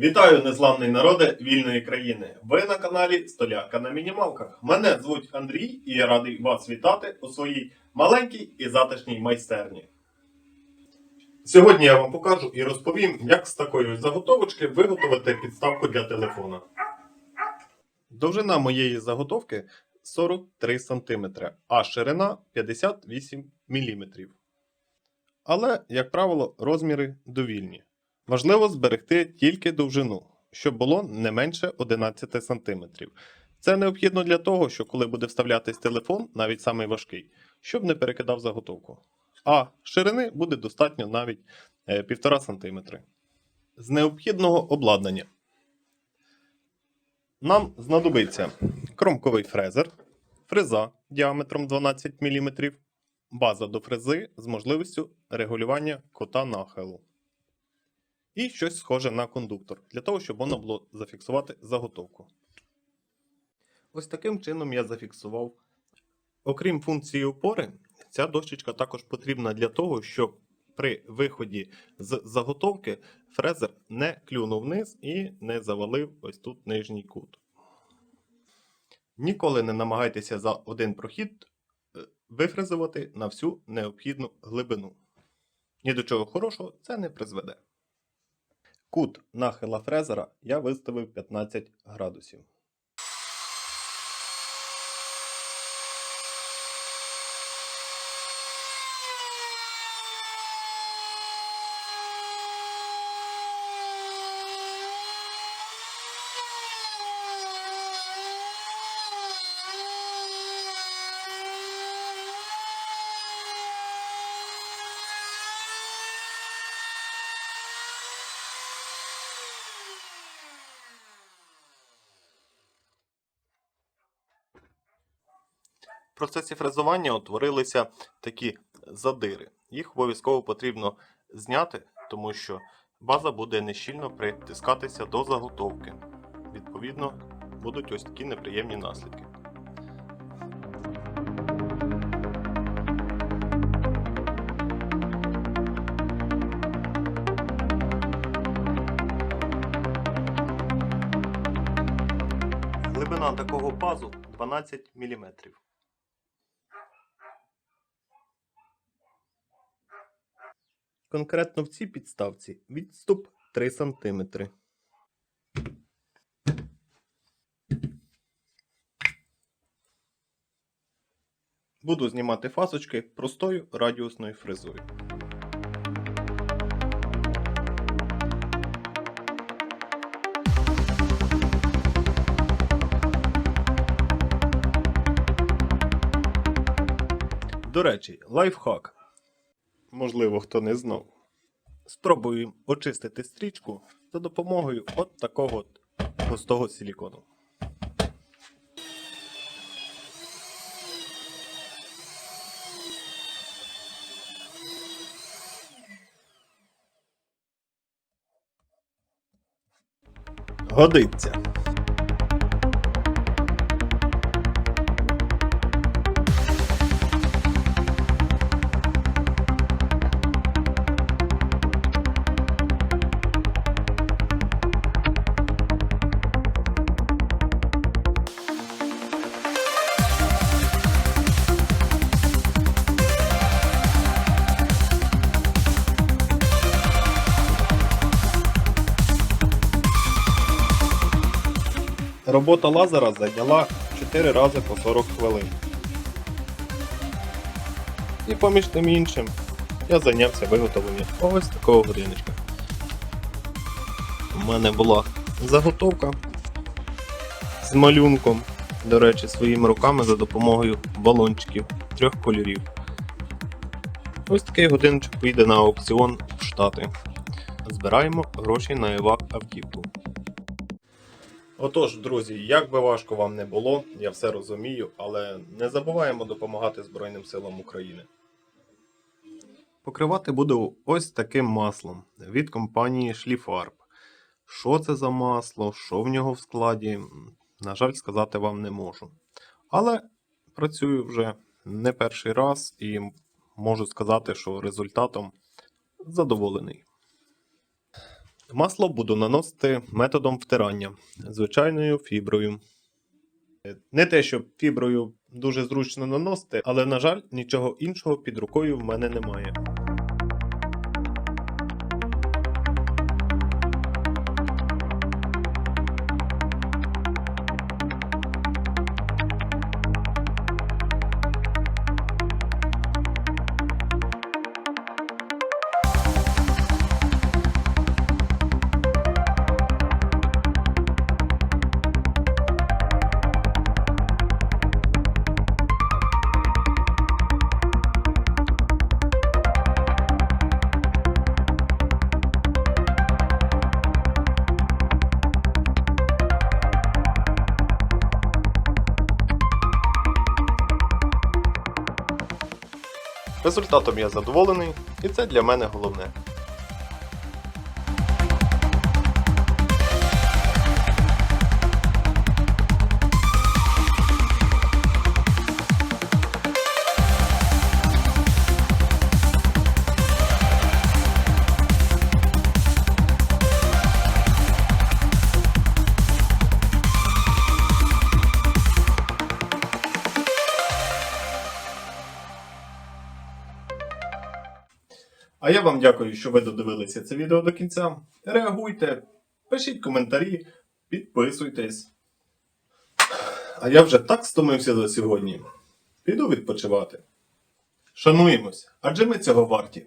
Вітаю, незламний народе вільної країни. Ви на каналі Столяка на мінімалках. Мене звуть Андрій і я радий вас вітати у своїй маленькій і затишній майстерні. Сьогодні я вам покажу і розповім, як з такої заготовочки виготовити підставку для телефона. Довжина моєї заготовки 43 см, а ширина 58 мм. Але, як правило, розміри довільні. Важливо зберегти тільки довжину, щоб було не менше 11 см. Це необхідно для того, що коли буде вставлятись телефон, навіть самий важкий, щоб не перекидав заготовку. А ширини буде достатньо навіть е, 1,5 см. З необхідного обладнання. Нам знадобиться кромковий фрезер, фреза діаметром 12 мм, база до фрези з можливістю регулювання кота нахилу і щось схоже на кондуктор, для того, щоб можна було зафіксувати заготовку. Ось таким чином я зафіксував. Окрім функції опори, ця дощечка також потрібна для того, щоб при виході з заготовки фрезер не клюнув вниз і не завалив ось тут нижній кут. Ніколи не намагайтеся за один прохід е, вифрезувати на всю необхідну глибину. Ні до чого хорошого це не призведе. Кут нахила фрезера я виставив 15 градусів. Процесі фрезування утворилися такі задири. Їх обов'язково потрібно зняти, тому що база буде нещільно притискатися до заготовки. Відповідно, будуть ось такі неприємні наслідки. Глибина такого пазу 12 мм. Конкретно в цій підставці відступ 3 см. Буду знімати фасочки простою радіусною фрезою. До речі, лайфхак. Можливо, хто не знав. Спробую очистити стрічку за допомогою от такого от густого силікону. Годиться. Робота лазера зайняла 4 рази по 40 хвилин. І поміж тим іншим я зайнявся виготовленням ось такого годиночка. У мене була заготовка з малюнком, до речі, своїми руками за допомогою балончиків трьох кольорів. Ось такий годиночок вийде на аукціон в Штати. Збираємо гроші на евак автівку. Отож, друзі, як би важко вам не було, я все розумію, але не забуваємо допомагати Збройним силам України. Покривати буду ось таким маслом від компанії Schliefarb. Що це за масло, що в нього в складі, на жаль, сказати вам не можу. Але працюю вже не перший раз і можу сказати, що результатом задоволений. Масло буду наносити методом втирання, звичайною фіброю. Не те, що фіброю дуже зручно наносити, але, на жаль, нічого іншого під рукою в мене немає. Результатом я задоволений, і це для мене головне. А я вам дякую, що ви додивилися це відео до кінця. Реагуйте, пишіть коментарі, підписуйтесь. А я вже так стомився за сьогодні. Піду відпочивати. Шануємось, адже ми цього варті.